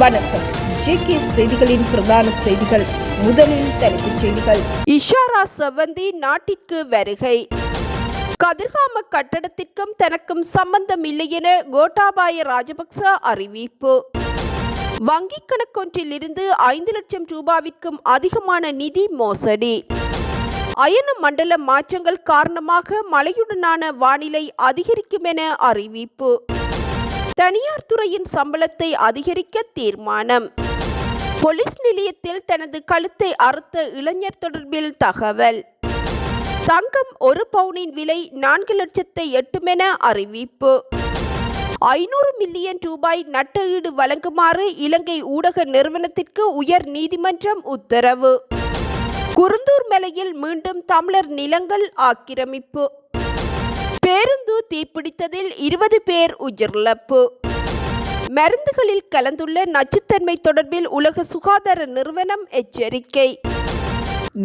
வணக்கம். ஜேகே செய்திகளின் பிரதான செய்திகள். முதலில் தலைப்புச் செய்திகள். இஷாரா செவ்வந்தி நாட்டிற்கு வருகை. கதிர்காம கட்டடத்திற்கும் தனக்கும் சம்பந்தம் இல்லை என கோட்டாபாய ராஜபக்ச அறிவிப்பு. வங்கிக் கணக்கொன்றில் இருந்து ஐந்து லட்சம் ரூபாவிற்கும் அதிகமான நிதி மோசடி. அயன மண்டல மாற்றங்கள் காரணமாக மழையுடனான வானிலை அதிகரிக்கும் என அறிவிப்பு. தனியார் துறையின் சம்பளத்தை அதிகரிக்க தீர்மானம். போலீஸ் நிலையத்தில் தனது கழுத்தை அறுத்த இளைஞர் தொடர்பில் தகவல். தங்கம் ஒரு பவுனின் விலை நான்கு லட்சத்தை எட்டுமென அறிவிப்பு. ஐநூறு மில்லியன் ரூபாய் நட்ட ஈடு வழங்குமாறு இலங்கை ஊடக நிறுவனத்திற்கு உயர் நீதிமன்றம் உத்தரவு. குருந்தூர் மலையில் மீண்டும் தமிழர் நிலங்கள் ஆக்கிரமிப்பு. பேருந்து தீப்பிடித்ததில் இருபது பேர் உயிரிழப்பு. மருந்துகளில் கலந்துள்ள நச்சுத்தன்மை தொடர்பில் உலக சுகாதார நிறுவனம் எச்சரிக்கை.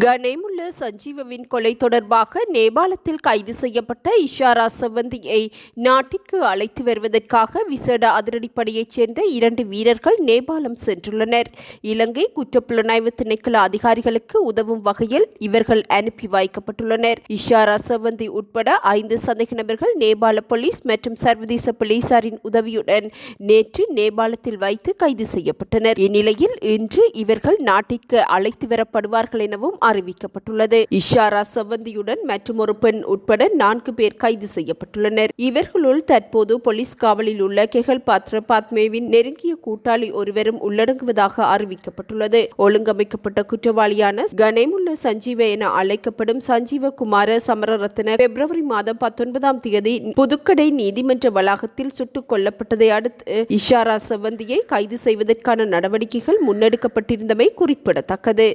கனேமுல்ல சஞ்சீவவின் கொலை தொடர்பாக நேபாளத்தில் கைது செய்யப்பட்ட இஷாரா சவந்தியை நாட்டிற்கு அழைத்து வருவதற்காக விசேட அதிரடிப்படையைச் சேர்ந்த இரண்டு வீரர்கள் நேபாளம் சென்றுள்ளனர். இலங்கை குற்றப்புலனாய்வு திணைக்கள அதிகாரிகளுக்கு உதவும் வகையில் இவர்கள் அனுப்பி வைக்கப்பட்டுள்ளனர். இஷாரா சவந்தி உட்பட ஐந்து சந்தேக நபர்கள் நேபாள போலீஸ் மற்றும் சர்வதேச போலீசாரின் உதவியுடன் நேற்று நேபாளத்தில் வைத்து கைது செய்யப்பட்டனர். இந்நிலையில் இன்று இவர்கள் நாட்டிற்கு அழைத்து வரப்படுவார்கள் எனவும் அறிவிக்கப்பட்டுள்ளது. இஷாரா செவந்தியுடன் மற்றும் ஒரு பெண் உட்பட நான்கு பேர் கைது செய்யப்பட்டுள்ளனர். இவர்களுள் தற்போது போலீஸ் காவலில் உள்ள கெகல் பாத்ர பாத்மேவின் நெருங்கிய கூட்டாளி ஒருவரும் உள்ளடங்குவதாக அறிவிக்கப்பட்டுள்ளது. ஒழுங்கமைக்கப்பட்ட குற்றவாளியான கணேமுல்ல சஞ்சீவ என அழைக்கப்படும் சஞ்சீவ குமார சமரரத்ன பிப்ரவரி மாதம் பத்தொன்பதாம் தேதி புதுக்கடை நீதிமன்ற வளாகத்தில் சுட்டுக் கொல்லப்பட்டதை அடுத்து இஷாரா செவந்தியை கைது செய்வதற்கான நடவடிக்கைகள் முன்னெடுக்கப்பட்டிருந்தமை குறிப்பிடத்தக்கது.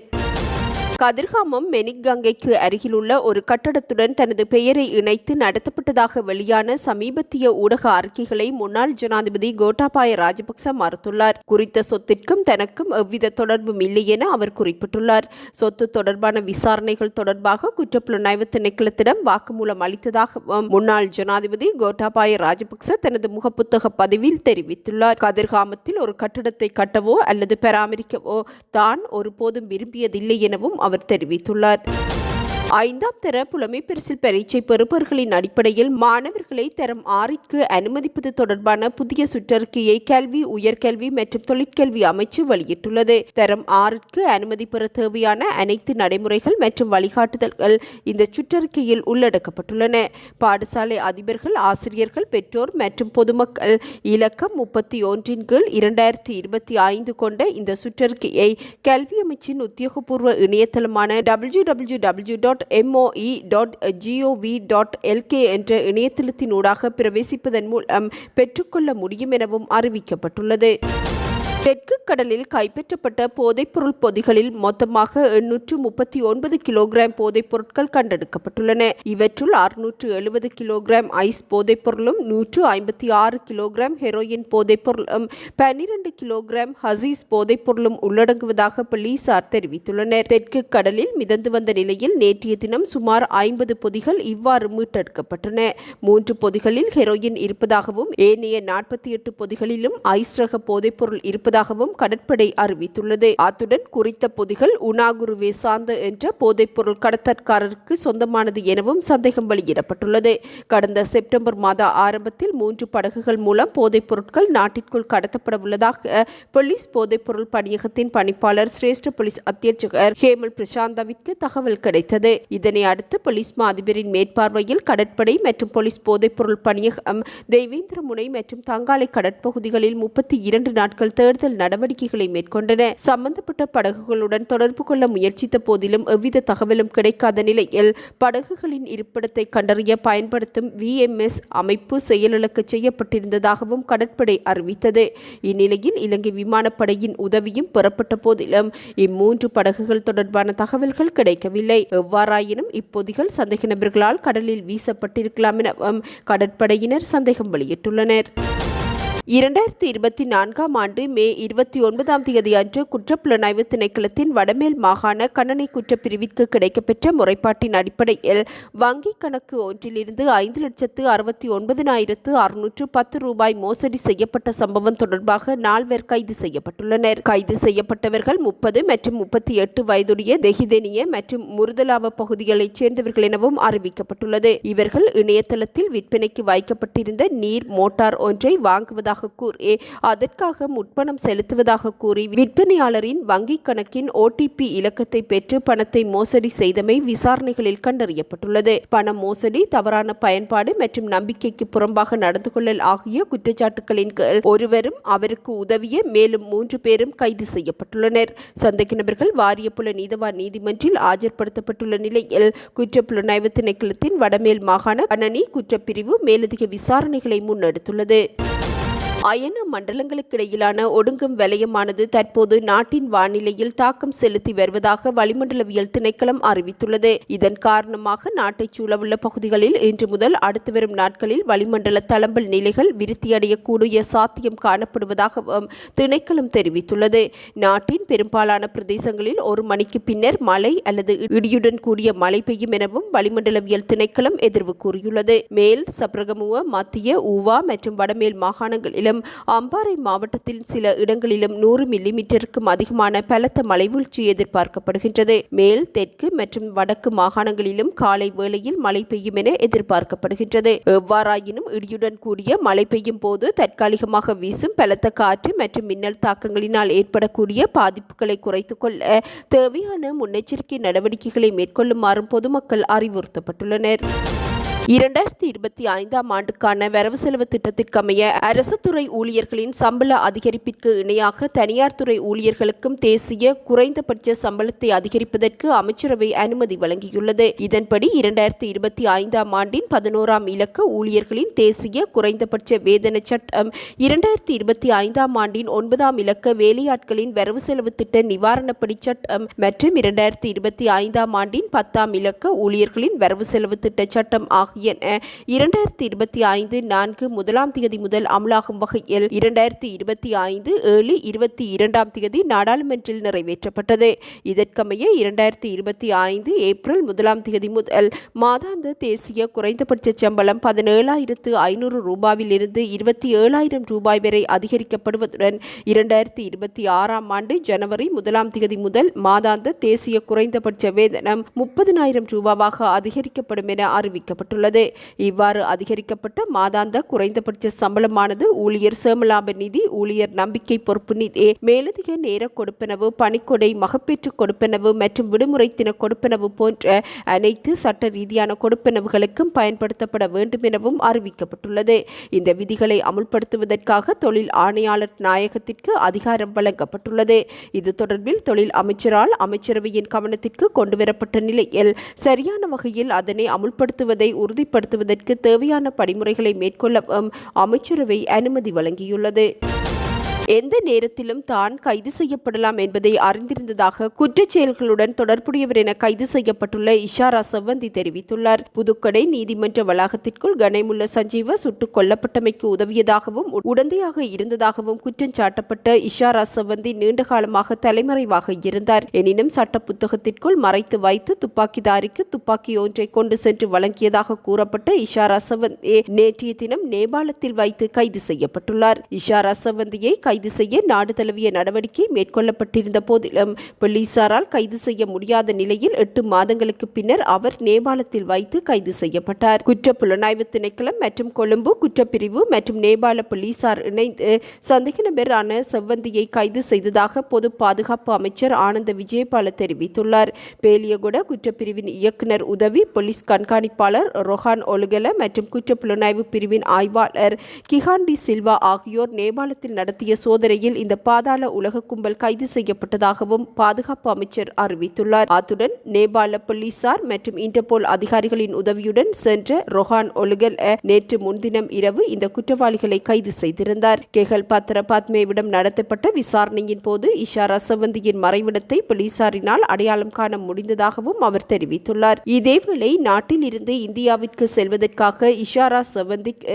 கதிர்காமம் மெனிக்கங்கைக்கு அருகிலுள்ள ஒரு கட்டடத்துடன் தனது பெயரை இணைத்து நடத்தப்பட்டதாக வெளியான சமீபத்திய ஊடக அறிக்கைகளை முன்னாள் ஜனாதிபதி கோட்டாபாய ராஜபக்ச மறுத்துள்ளார். குறித்த சொத்திற்கும் தனக்கும் எவ்வித தொடர்பும் இல்லை என அவர் குறிப்பிட்டுள்ளார். சொத்து தொடர்பான விசாரணைகள் தொடர்பாக குற்றப்புலனாய்வு திணைக்களத்திடம் வாக்குமூலம் அளித்ததாக முன்னாள் ஜனாதிபதி கோட்டாபாய ராஜபக்ச தனது முகப்புத்தக பதிவில் தெரிவித்துள்ளார். கதிர்காமத்தில் ஒரு கட்டடத்தை கட்டவோ அல்லது பராமரிக்கவோ தான் ஒருபோதும் விரும்பியதில்லை எனவும் அவர் தெரிவித்துள்ளார். ஐந்தாம் தர புலமை பரிசில் பரீட்சை பெறுபவர்களின் அடிப்படையில் மாணவர்களை தரம் ஆறிற்கு அனுமதிப்பது தொடர்பான புதிய சுற்றறிக்கையை கல்வி உயர்கல்வி மற்றும் தொழிற்கல்வி அமைச்சு வெளியிட்டுள்ளது. தரம் ஆறிற்கு அனுமதி பெற தேவையான அனைத்து நடைமுறைகள் மற்றும் வழிகாட்டுதல்கள் இந்த சுற்றறிக்கையில் உள்ளடக்கப்பட்டுள்ளன. பாடசாலை அதிபர்கள் ஆசிரியர்கள் பெற்றோர் மற்றும் பொதுமக்கள் இலக்கம் முப்பத்தி ஒன்றின் கீழ் இரண்டாயிரத்தி இருபத்தி ஐந்து கொண்ட இந்த சுற்றறிக்கையை கல்வி அமைச்சின் உத்தியோகபூர்வ இணையதளமான W W W dot MOE dot GOV dot LK என்ற இணையதளத்தினூடாக பிரவேசிப்பதன் மூலம் பெற்றுக்கொள்ள முடியும் எனவும் அறிவிக்கப்பட்டுள்ளது. தெற்கு கடலில் கைப்பற்றப்பட்ட போதைப்பொருள் பொதிகளில் மொத்தமாக எண்ணூற்று முப்பத்தி ஒன்பது கிலோகிராம் போதைப்பொருட்கள் கண்டெடுக்கப்பட்டுள்ளன. இவற்றுள் அறுநூற்று எழுபது கிலோகிராம் ஐஸ் போதைப்பொருளும் நூற்று ஐம்பத்தி ஆறு கிலோகிராம் ஹெரோயின் போதைப்பொருளும் பன்னிரண்டு கிலோகிராம் ஹசீஸ் போதைப்பொருளும் உள்ளடங்குவதாக போலீசார் தெரிவித்துள்ளனர். தெற்கு கடலில் மிதந்து வந்த நிலையில் நேற்றைய தினம் சுமார் ஐம்பது பொதிகள் இவ்வாறு மீட்டெடுக்கப்பட்டன. மூன்று பொதிகளில் ஹெரோயின் இருப்பதாகவும் ஏனைய நாற்பத்தி எட்டு பொதிகளிலும் ஐஸ் ரக போதைப்பொருள் இருப்பதாக இருப்பதாகவும் கடற்படை அறிவித்துள்ளது. அத்துடன் குறித்த பொதிகள் உணாகுருவே சார்ந்த என்ற போதைப்பொருள் கடத்தற்காரருக்கு சொந்தமானது எனவும் சந்தேகம் வெளியிடப்பட்டுள்ளது. கடந்த செப்டம்பர் மாத ஆரம்பத்தில் மூன்று படகுகள் மூலம் போதைப் பொருட்கள் நாட்டிற்குள் கடத்தப்பட உள்ளதாக போலீஸ் போதைப்பொருள் பணியகத்தின் பணிப்பாளர் சிரேஷ்ட போலீஸ் அத்தியட்சகர் ஹேமல் பிரசாந்தாவிற்கு தகவல் கிடைத்தது. இதனை அடுத்து போலீஸ் மா அதிபரின் மேற்பார்வையில் கடற்படை மற்றும் போலீஸ் போதைப்பொருள் பணியகம் தேவேந்திர முனை மற்றும் தங்காலை கடற்பகுதிகளில் முப்பத்தி இரண்டு நாட்கள் தேர்தல் தேடுதல் நடவடிக்கைகளை மேற்கொண்டன. சம்பந்தப்பட்ட படகுகளுடன் தொடர்பு கொள்ள முயற்சித்த போதிலும் எவ்வித தகவலும் கிடைக்காத நிலையில் படகுகளின் இருப்பிடத்தை கண்டறிய பயன்படுத்தும் விஎம்எஸ் அமைப்பு செயலிழக்க செய்யப்பட்டிருந்ததாகவும் கடற்படை அறிவித்தது. இந்நிலையில் இலங்கை விமானப்படையின் உதவியும் பெறப்பட்ட போதிலும் இம்மூன்று படகுகள் தொடர்பான தகவல்கள் கிடைக்கவில்லை. எவ்வாறாயினும் இப்பொதிகள் சந்தேக நபர்களால் கடலில் வீசப்பட்டிருக்கலாம் எனவும் கடற்படையினர் சந்தேகம் வெளியிட்டுள்ளனர். இரண்டாயிரத்தி இருபத்தி நான்காம் ஆண்டு மே இருபத்தி ஒன்பதாம் தேதி அன்று குற்றப்புலனாய்வு திணைக்களத்தின் வடமேல் மாகாண கண்ணனை குற்றப்பிரிவிற்கு கிடைக்கப்பெற்ற முறைப்பாட்டின் அடிப்படையில் வங்கிக் கணக்கு ஒன்றிலிருந்து ஐந்து லட்சத்து அறுபத்தி ஒன்பதினாயிரத்து அறுநூற்று பத்து ரூபாய் மோசடி செய்யப்பட்ட சம்பவம் தொடர்பாக நால்வர் கைது செய்யப்பட்டுள்ளனர். கைது செய்யப்பட்டவர்கள் முப்பது மற்றும் முப்பத்தி எட்டு வயதுடைய தெஹிதெனிய மற்றும் முருதலாவ பகுதிகளைச் சேர்ந்தவர்கள் எனவும் அறிவிக்கப்பட்டுள்ளது. இவர்கள் இணையதளத்தில் விற்பனைக்கு வைக்கப்பட்டிருந்த நீர் மோட்டார் ஒன்றை வாங்குவதாக கூறி அதற்காக முற்பணம் செலுத்துவதாக கூறி விற்பனையாளரின் வங்கிக் கணக்கின் ஓடிபி இலக்கத்தை பெற்று பணத்தை மோசடி செய்தமை விசாரணைகளில் கண்டறியப்பட்டுள்ளது. பண மோசடி தவறான பயன்பாடு மற்றும் நம்பிக்கைக்கு புறம்பாக நடந்து கொள்ளல் ஆகிய குற்றச்சாட்டுகளின் கீழ் ஒருவரும் அவருக்கு உதவிய மேலும் மூன்று பேரும் கைது செய்யப்பட்டுள்ளனர். சந்தேக நபர்கள் வாரியப்புல நீதவான் நீதிமன்றில் ஆஜர்படுத்தப்பட்டுள்ள நிலையில் குற்றப்புலனாய்வு திணைக்களத்தின் வடமேல் மாகாண கணனி குற்றப்பிரிவு மேலதிக விசாரணைகளை முன்னெடுத்துள்ளது. அயன மண்டலங்களுக்கிடையிலான ஒடுங்கும் வலயமானது தற்போது நாட்டின் வானிலையில் தாக்கம் செலுத்தி வருவதாக வளிமண்டலவியல் திணைக்களம் அறிவித்துள்ளது. இதன் காரணமாக நாட்டைச் சூழவுள்ள பகுதிகளில் இன்று முதல் அடுத்து வரும் நாட்களில் வளிமண்டல தளம்பல் நிலைகள் விருத்தியடையக்கூடிய சாத்தியம் காணப்படுவதாகவும் திணைக்களம் தெரிவித்துள்ளது. நாட்டின் பெரும்பாலான பிரதேசங்களில் ஒரு மணிக்கு பின்னர் மழை அல்லது இடியுடன் கூடிய மழை பெய்யும் எனவும் வளிமண்டலவியல் திணைக்களம் எதிர்வு கூறியுள்ளது. மேல் சப்ரகமுவ மத்திய ஊவா மற்றும் வடமேல் மாகாணங்களிலும் அம்பாறை மாவட்டத்தில் சில இடங்களிலும் நூறு மில்லிமீட்டருக்கும் அதிகமான பலத்த மழைவீழ்ச்சி எதிர்பார்க்கப்படுகின்றது. மேல் தெற்கு மற்றும் வடக்கு மாகாணங்களிலும் காலை வேளையில் மழை பெய்யும் என எதிர்பார்க்கப்படுகின்றது. எவ்வாறாயினும் இடியுடன் கூடிய மழை பெய்யும் போது தற்காலிகமாக வீசும் பலத்த காற்று மற்றும் மின்னல் தாக்கங்களினால் ஏற்படக்கூடிய பாதிப்புகளை குறைத்துக் கொள்ள தேவையான முன்னெச்சரிக்கை நடவடிக்கைகளை மேற்கொள்ளுமாறும் பொதுமக்கள் அறிவுறுத்தப்பட்டுள்ளனர். இரண்டாயிரத்தி இருபத்தி ஐந்தாம் ஆண்டுக்கான வரவு செலவு திட்டத்திற்கமைய அரசு துறை ஊழியர்களின் சம்பள அதிகரிப்பிற்கு இணையாக தனியார் துறை ஊழியர்களுக்கும் தேசிய குறைந்தபட்ச சம்பளத்தை அதிகரிப்பதற்கு அமைச்சரவை அனுமதி வழங்கியுள்ளது. இதன்படி இரண்டாயிரத்தி இருபத்தி ஐந்தாம் ஆண்டின் பதினோராம் இலக்க ஊழியர்களின் தேசிய குறைந்தபட்ச வேதன சட்டம் இரண்டாயிரத்தி இருபத்தி ஐந்தாம் ஆண்டின் ஒன்பதாம் இலக்க வேலையாட்களின் வரவு செலவு திட்ட நிவாரணப்படி சட்டம் மற்றும் இரண்டாயிரத்தி இருபத்தி ஐந்தாம் ஆண்டின் பத்தாம் இலக்க ஊழியர்களின் வரவு செலவு திட்ட சட்டம் ஆகிய என இரண்டாயிரத்தி இருபத்தி ஐந்து நான்கு முதலாம் தேதி முதல் அமலாகும் வகையில் இரண்டாயிரத்தி இருபத்தி ஐந்து ஏழு இருபத்தி இரண்டாம் தேதி நாடாளுமன்றில் நிறைவேற்றப்பட்டது. இதற்கமைய இரண்டாயிரத்தி இருபத்தி ஐந்து ஏப்ரல் முதலாம் தேதி முதல் மாதாந்த தேசிய குறைந்தபட்ச சம்பளம் பதினேழாயிரத்து ஐநூறு ரூபாயிலிருந்து இருபத்தி ஏழாயிரம் ரூபாய் வரை அதிகரிக்கப்படுவதுடன் இரண்டாயிரத்தி இருபத்தி ஆறாம் ஆண்டு ஜனவரி முதலாம் தேதி முதல் மாதாந்த தேசிய குறைந்தபட்ச வேதனம் முப்பதினாயிரம் ரூபாவாக அதிகரிக்கப்படும் என அறிவிக்கப்பட்டுள்ளது. உள்ளது. இவ்வாறு அதிகரிக்கப்பட்ட மாதாந்த குறைந்தபட்ச சம்பளமானது ஊழியர் சேமலாப நிதி ஊழியர் நம்பிக்கை பொறுப்பு நிதி மேலதிக நேர கொடுப்பனவு பணிக்கொடை மகப்பேற்று கொடுப்பனவு மற்றும் விடுமுறை தின கொடுப்பனவு போன்ற அனைத்து சட்ட ரீதியான கொடுப்பனவுகளுக்கும் பயன்படுத்தப்பட வேண்டும் எனவும் அறிவிக்கப்பட்டுள்ளது. இந்த விதிகளை அமுல்படுத்துவதற்காக தொழில் ஆணையாளர் நாயகத்திற்கு அதிகாரம் வழங்கப்பட்டுள்ளது. இது தொடர்பில் தொழில் அமைச்சரால் அமைச்சரவையின் கவனத்திற்கு கொண்டுவரப்பட்ட நிலையில் சரியான வகையில் அதனை அமுல்படுத்துவதை உறுதிப்படுத்துவதற்கு தேவையான படிமுறைகளை மேற்கொள்ளவும் அமைச்சரவை அனுமதி வழங்கியுள்ளது. எந்த நேரத்திலும் தான் கைது செய்யப்படலாம் என்பதை அறிந்திருந்ததாக குற்றச் செயல்களுடன் தொடர்புடையவர் என கைது செய்யப்பட்டுள்ள இஷாரா செவ்வந்தி தெரிவித்துள்ளார். புதுக்கடை நீதிமன்ற வளாகத்திற்குள் கனைமுள்ள சஞ்சீவ சுட்டுக் கொல்லப்பட்டமைக்கு உதவியதாகவும் உடந்தையாக இருந்ததாகவும் குற்றம் சாட்டப்பட்ட இஷாரா செவ்வந்தி நீண்டகாலமாக தலைமறைவாக இருந்தார். எனினும் சட்ட புத்தகத்திற்குள் மறைத்து வைத்து துப்பாக்கிதாரிக்கு துப்பாக்கி ஒன்றை கொண்டு சென்று வழங்கியதாக கூறப்பட்ட இஷாரா செவந்தி நேற்றைய தினம் நேபாளத்தில் வைத்து கைது செய்யப்பட்டுள்ளார். இஷாரா செவந்தியை கைது கைது செய்ய நாடு தழுவிய நடவடிக்கை மேற்கொள்ளப்பட்டிருந்த போதிலும் போலீசாரால் கைது செய்ய முடியாத நிலையில் எட்டு மாதங்களுக்கு பின்னர் அவர் நேபாளத்தில் வைத்து கைது செய்யப்பட்டார். குற்ற புலனாய்வு திணைக்களம் மற்றும் கொழும்பு குற்றப்பிரிவு மற்றும் நேபாள போலீசார் இணைந்து சந்தேக நபரான செவ்வந்தியை கைது செய்ததாக பொது பாதுகாப்பு அமைச்சர் ஆனந்த விஜயபால தெரிவித்துள்ளார். பேலியகுட குற்றப்பிரிவின் இயக்குனர் உதவி போலீஸ் கண்காணிப்பாளர் ரொஹான் ஒலுகல மற்றும் குற்ற புலனாய்வு பிரிவின் ஆய்வாளர் கிஹாண்டி சில்வா ஆகியோர் நேபாளத்தில் நடத்திய சோதனையில் இந்த பாதாள உலக கும்பல் கைது செய்யப்பட்டதாகவும் பாதுகாப்பு அமைச்சர் அறிவித்துள்ளார். அத்துடன் நேபாள போலீசார் மற்றும் இன்டர்போல் அதிகாரிகளின் உதவியுடன் சென்ற ரொஹான் ஒலுகல் நேற்று முன்தினம் இரவு இந்த குற்றவாளிகளை கைது செய்திருந்தார். கெகல் பத்திர பாத்மேவிடம் நடத்தப்பட்ட விசாரணையின் போது இஷாரா சவந்தியின் மறைவிடத்தை போலீசாரினால் அடையாளம் காண முடிந்ததாகவும் அவர் தெரிவித்துள்ளார். இதேவேளை நாட்டில் இருந்து இந்தியாவிற்கு செல்வதற்காக இஷாரா சவந்திக்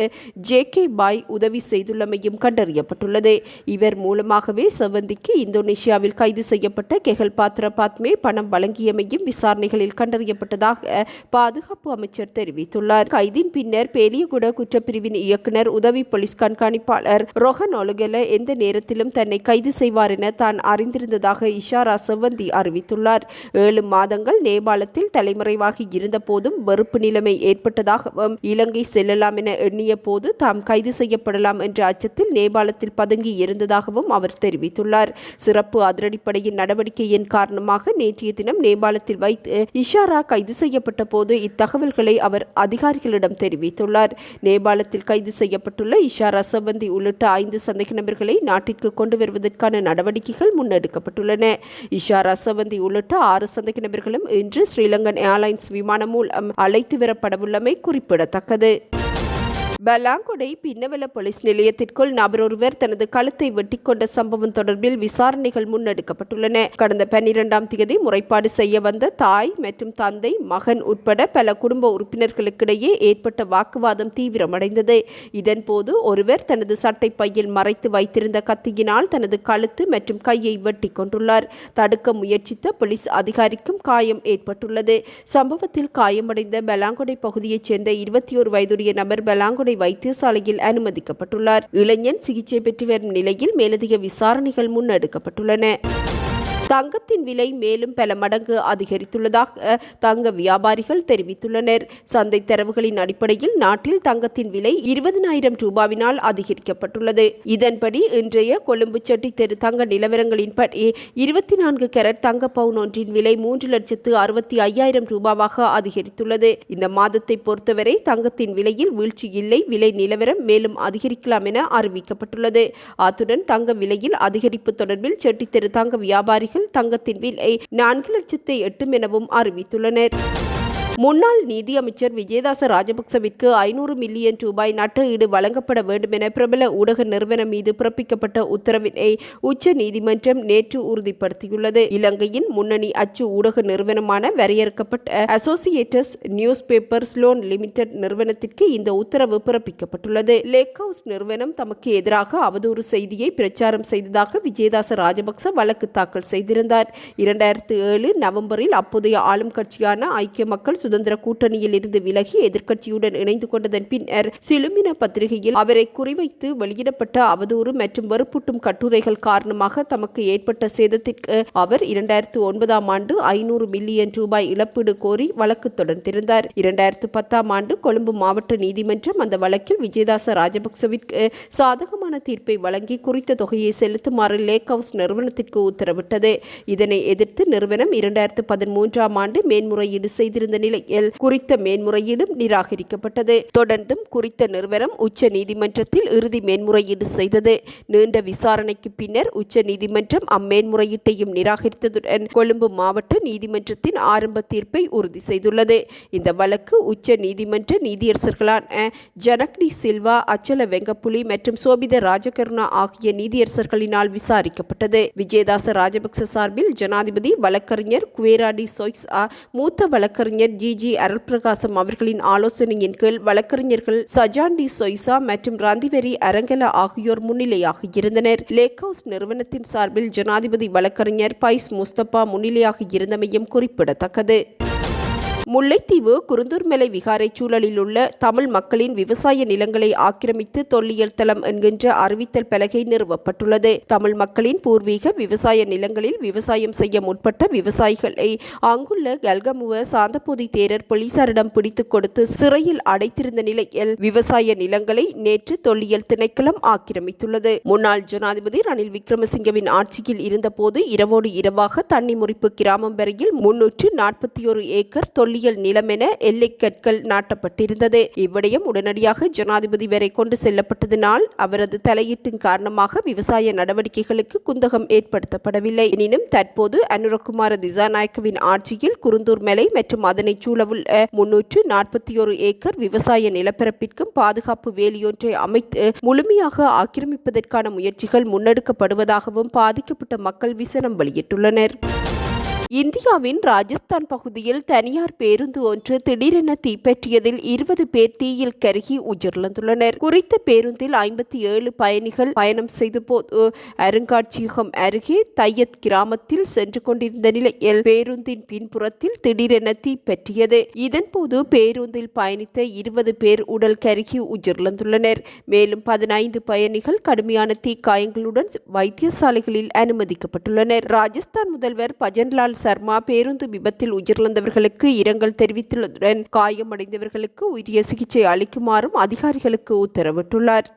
ஜே கே பாய் உதவி செய்துள்ளமையும் கண்டறியப்பட்டுள்ளது. இவர் மூலமாகவே செவந்திக்கு இந்தோனேஷியாவில் கைது செய்யப்பட்ட கெஹல் பாத்ர பாத்மே பணம் வழங்கியமையும் விசாரணைகளில் கண்டறியப்பட்டதாக பாதுகாப்பு அமைச்சர் தெரிவித்துள்ளார். கைதின் பின்னர் பேலியகுட குற்றப்பிரிவின் இயக்குனர் உதவி போலீஸ் கண்காணிப்பாளர் ரொஹன் ஒலுகல எந்த நேரத்திலும் தன்னை கைது செய்வார் என தான் அறிந்திருந்ததாக இஷாரா செவந்தி அறிவித்துள்ளார். ஏழு மாதங்கள் நேபாளத்தில் தலைமறைவாகி இருந்த போதும் வெறுப்பு நிலைமை ஏற்பட்டதாகவும் இலங்கை செல்லலாம் என எண்ணிய போது தாம் கைது செய்யப்படலாம் என்ற அச்சத்தில் நேபாளத்தில் பதுங்கிய இருந்ததாகவும் அவர் தெரிவித்துள்ளார். சிறப்பு அதிரடிப்படையின் நடவடிக்கையின் காரணமாக நேற்றைய தினம் நேபாளத்தில் வைத்து இஷாரா கைது செய்யப்பட்ட போது இத்தகவல்களை அவர் அதிகாரிகளிடம் தெரிவித்துள்ளார். நேபாளத்தில் கைது செய்யப்பட்டுள்ள இஷாரா சம்பந்தி உள்ளிட்ட ஐந்து சந்தேக நபர்களை நாட்டிற்கு கொண்டு வருவதற்கான நடவடிக்கைகள் முன்னெடுக்கப்பட்டுள்ளன. இஷாரா சம்பந்தி உள்ளிட்ட ஆறு சந்தேக நபர்களும் இன்று ஸ்ரீலங்கன் ஏர்லைன்ஸ் விமானம் மூலம் அழைத்து வரப்படவுள்ளமை குறிப்பிடத்தக்கது. பலாங்குடை பின்னவல போலீஸ் நிலையத்திற்குள் நபரொருவர் தனது கழுத்தை வெட்டிக்கொண்ட சம்பவம் தொடர்பில் விசாரணைகள் முன்னெடுக்கப்பட்டுள்ளன. கடந்த பன்னிரெண்டாம் தேதி முறைப்பாடு செய்ய வந்த தாய் மற்றும் தந்தை மகன் உட்பட பல குடும்ப உறுப்பினர்களுக்கிடையே ஏற்பட்ட வாக்குவாதம் தீவிரமடைந்தது. இதன்போது ஒருவர் தனது சட்டை பையில் மறைத்து வைத்திருந்த கத்தியினால் தனது கழுத்து மற்றும் கையை வெட்டி கொண்டுள்ளார். தடுக்க முயற்சித்த போலீஸ் அதிகாரிக்கும் காயம் ஏற்பட்டுள்ளது. சம்பவத்தில் காயமடைந்த பெலாங்குடை பகுதியைச் சேர்ந்த இருபத்தி ஒரு வயதுடைய நபர் பலாங்குடை வைத்தியசாலையில் அனுமதிக்கப்பட்டுள்ளார். இளைஞன் சிகிச்சை பெற்று வரும் நிலையில் மேலதிக விசாரணைகள் முன்னெடுக்கப்பட்டுள்ளன. தங்கத்தின் விலை மேலும் பல மடங்கு அதிகரித்துள்ளதாக தங்க வியாபாரிகள் தெரிவித்துள்ளனர். சந்தை தரவுகளின் அடிப்படையில் நாட்டில் தங்கத்தின் விலை இருபதனாயிரம் ரூபாவினால் அதிகரிக்கப்பட்டுள்ளது. இதன்படி இன்றைய கொழும்பு செட்டி தெரு தங்க நிலவரங்களின்படி இருபத்தி நான்கு கேரட் தங்க பவுன் ஒன்றின் விலை மூன்று லட்சத்து அறுபத்தி ஐயாயிரம் ரூபாவாக அதிகரித்துள்ளது. இந்த மாதத்தை பொறுத்தவரை தங்கத்தின் விலையில் வீழ்ச்சி இல்லை. விலை நிலவரம் மேலும் அதிகரிக்கலாம் என அறிவிக்கப்பட்டுள்ளது. அத்துடன் தங்க விலையில் அதிகரிப்பு தொடர்பில் செட்டித்தெரு தங்க வியாபாரிகள் தங்கத்தின் விலை நான்கு லட்சத்தை எட்டும் எனவும் அறிவித்துள்ளனர். முன்னாள் நிதியமைச்சர் விஜயதாச ராஜபக்சவிற்கு ஐநூறு மில்லியன் ரூபாய் நட்ட ஈடு வழங்கப்பட வேண்டும் என பிரபல ஊடக நிறுவனம் மீது பிறப்பிக்கப்பட்ட உத்தரவினை உச்ச நீதிமன்றம் நேற்று உறுதிப்படுத்தியுள்ளது. இலங்கையின் முன்னணி அச்சு ஊடக நிறுவனமான வரையறுக்கப்பட்ட அசோசியேட்டஸ் நியூஸ் பேப்பர்ஸ் லோன் லிமிடெட் நிறுவனத்திற்கு இந்த உத்தரவு பிறப்பிக்கப்பட்டுள்ளது. லேக் ஹவுஸ் நிறுவனம் தமக்கு எதிராக அவதூறு செய்தியை பிரச்சாரம் செய்ததாக விஜயதாச ராஜபக்ச வழக்கு தாக்கல் செய்திருந்தார். இரண்டாயிரத்து ஏழு நவம்பரில் அப்போதைய ஆளும் கட்சியான ஐக்கிய மக்கள் சுதந்திர கூட்டணியில் இருந்து விலகி எதிர்க்கட்சியுடன் இணைந்து கொண்டதன் பின்னர் சிலுமின பத்திரிகையில் அவரை குறிவைத்து வெளியிடப்பட்ட அவதூறு மற்றும் வெறுப்பூட்டும் கட்டுரைகள் காரணமாக தமக்கு ஏற்பட்ட சேதத்திற்கு அவர் இரண்டாயிரத்து ஒன்பதாம் ஆண்டு ஐநூறு மில்லியன் ரூபாய் இழப்பீடு கோரி வழக்கு தொடர்ந்திருந்தார். இரண்டாயிரத்து பத்தாம் ஆண்டு கொழும்பு மாவட்ட நீதிமன்றம் அந்த வழக்கில் விஜயதாச ராஜபக்சவிற்கு சாதகமான தீர்ப்பை வழங்கி குறித்த தொகையை செலுத்துமாறு லேக் ஹவுஸ் நிறுவனத்திற்கு உத்தரவிட்டது. இதனை எதிர்த்து நிறுவனம் இரண்டாயிரத்து பதிமூன்றாம் ஆண்டு மேன்முறையீடு செய்திருந்த நிலையில் குறித்த மேன்முறையீடும் நிராகரிக்கப்பட்டது. தொடர்ந்தும் குறித்த நிறுவனம் உச்ச நீதிமன்றத்தில் இறுதி மேன்முறையீடு செய்தது. நீண்ட விசாரணைக்கு பின்னர் உச்ச நீதிமன்றம் அம்மேன்முறையீட்டையும் நிராகரித்ததுடன் கொழும்பு மாவட்ட நீதிமன்றத்தின் ஆரம்ப தீர்ப்பை உறுதி செய்துள்ளது. இந்த வழக்கு உச்ச நீதிமன்ற நீதியரசர்களான ஜனக்னி சில்வா அச்சல வெங்கப்புலி மற்றும் சோபித ராஜகருணா ஆகிய நீதியரசர்களினால் விசாரிக்கப்பட்டது. விஜயதாச ராஜபக்ச சார்பில் ஜனாதிபதி வழக்கறிஞர் குவேராடி சொய்ஸா மூத்த வழக்கறிஞர் ஜி. ஜி அருள்பிரகாசம் அவர்களின் ஆலோசனையின் கீழ் வழக்கறிஞர்கள் சஜாண்டி சொய்சா மற்றும் ராந்திவெரி அரங்கல ஆகியோர் முன்னிலையாக இருந்தனர். லேக் ஹவுஸ் நிறுவனத்தின் சார்பில் ஜனாதிபதி வழக்கறிஞர் பைஸ் முஸ்தபா முன்னிலையாக இருந்தமையும் குறிப்பிடத்தக்கது. முல்லைத்தீவு குருந்தூர்மலை விகாரை சூழலில் உள்ள தமிழ் மக்களின் விவசாய நிலங்களை ஆக்கிரமித்து தொல்லியல் தளம் என்கின்ற அறிவித்தல் பலகை நிறுவப்பட்டுள்ளது. தமிழ் மக்களின் பூர்வீக விவசாய நிலங்களில் விவசாயம் செய்ய முற்பட்ட விவசாயிகளை அங்குள்ள கல்கமுவ சாந்தபோதி தேரர் போலீசாரிடம் பிடித்துக் கொடுத்து சிறையில் அடைத்திருந்த நிலையில் விவசாய நிலங்களை நேற்று தொல்லியல் திணைக்களம் ஆக்கிரமித்துள்ளது. முன்னாள் ஜனாதிபதி ரணில் விக்ரமசிங்கவின் ஆட்சியில் இருந்தபோது இரவோடு இரவாக தண்ணி முறிப்பு கிராமம் வரையில் முன்னூற்று நாற்பத்தி ஒரு ஏக்கர் தொல்லியல் தொல்லியல் நிலம் என எல்லைக்கற்கள் நாட்டப்பட்டிருந்தது. இவ்விடயம் உடனடியாக ஜனாதிபதி வரை கொண்டு செல்லப்பட்டதனால் அவரது தலையீட்டின் காரணமாக விவசாய நடவடிக்கைகளுக்கு குந்தகம் ஏற்படுத்தப்படவில்லை. எனினும் தற்போது அனுரகுமார திசாநாயக்கவின் ஆட்சியில் குருந்தூர் மலை மற்றும் அதனைச் சூழவுள்ள முன்னூற்று நாற்பத்தி ஒரு ஏக்கர் விவசாய நிலப்பரப்பிற்கும் பாதுகாப்பு வேலியொன்றை அமைத்து முழுமையாக ஆக்கிரமிப்பதற்கான முயற்சிகள் முன்னெடுக்கப்படுவதாகவும் பாதிக்கப்பட்ட மக்கள் விசனம் வெளியிட்டுள்ளனர். இந்தியாவின் ராஜஸ்தான் பகுதியில் தனியார் பேருந்து ஒன்று திடீரென தீப்பற்றியதில் இருபது பேர் தீயில் கருகி உயிரிழந்துள்ளனர். குறித்த பேருந்தில் ஐம்பத்தி ஏழு பயணிகள் பயணம் செய்த போது அருங்காட்சியகம் அருகே தையத் கிராமத்தில் சென்று கொண்டிருந்த நிலையில் பேருந்தின் பின்புறத்தில் திடீரென தீப்பற்றியது. இதன்போது பேருந்தில் பயணித்த இருபது பேர் உடல் கருகி உயிரிழந்துள்ளனர். மேலும் பதினைந்து பயணிகள் கடுமையான தீக்காயங்களுடன் வைத்தியசாலைகளில் அனுமதிக்கப்பட்டுள்ளனர். ராஜஸ்தான் முதல்வர் பஜன்லால் சர்மா பேருந்து விபத்தில் உயிரிழந்தவர்களுக்கு இரங்கல் தெரிவித்துள்ளதுடன் காயமடைந்தவர்களுக்கு உரிய சிகிச்சை அளிக்குமாறும் அதிகாரிகளுக்கு உத்தரவிட்டுள்ளார்.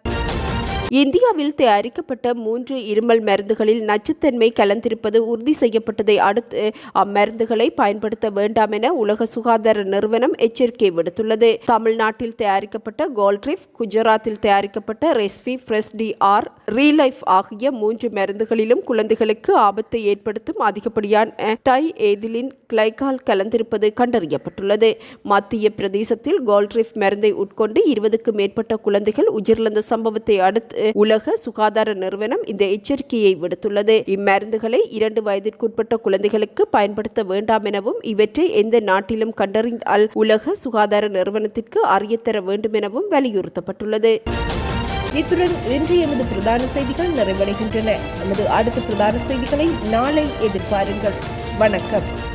இந்தியாவில் தயாரிக்கப்பட்ட மூன்று இருமல் மருந்துகளில் நச்சுத்தன்மை கலந்திருப்பது உறுதி செய்யப்பட்டதை அடுத்து அம்மருந்துகளை பயன்படுத்த வேண்டாம் என உலக சுகாதார நிறுவனம் எச்சரிக்கை விடுத்துள்ளது. தமிழ்நாட்டில் தயாரிக்கப்பட்ட கோல்ட்ரிஃப் குஜராத்தில் தயாரிக்கப்பட்ட Respifresh T R Relife ஆகிய மூன்று மருந்துகளிலும் குழந்தைகளுக்கு ஆபத்தை ஏற்படுத்தும் அதிகப்படியான டை ஏதிலின் கிளைகால் கலந்திருப்பது கண்டறியப்பட்டுள்ளது. மத்திய பிரதேசத்தில் கோல்ட்ரிஃப் மருந்தை உட்கொண்டு இருபதுக்கும் மேற்பட்ட குழந்தைகள் உயிரிழந்த சம்பவத்தை அடுத்து உலக சுகாதார நிறுவனம் இந்த எச்சரிக்கையை விடுத்துள்ளது. இம்மருந்துகளை இரண்டு வயதிற்குட்பட்ட குழந்தைகளுக்கு பயன்படுத்த வேண்டாம் எனவும் இவற்றை எந்த நாட்டிலும் கண்டறிந்தால் உலக சுகாதார நிறுவனத்திற்கு அறியத்தர வேண்டும் எனவும் வலியுறுத்தப்பட்டுள்ளது. இத்துடன் இன்று எமது பிரதான செய்திகள் நிறைவடைகின்றன. எமது அடுத்த பிரதான செய்திகளை நாளை எதிர்பாருங்கள். வணக்கம்.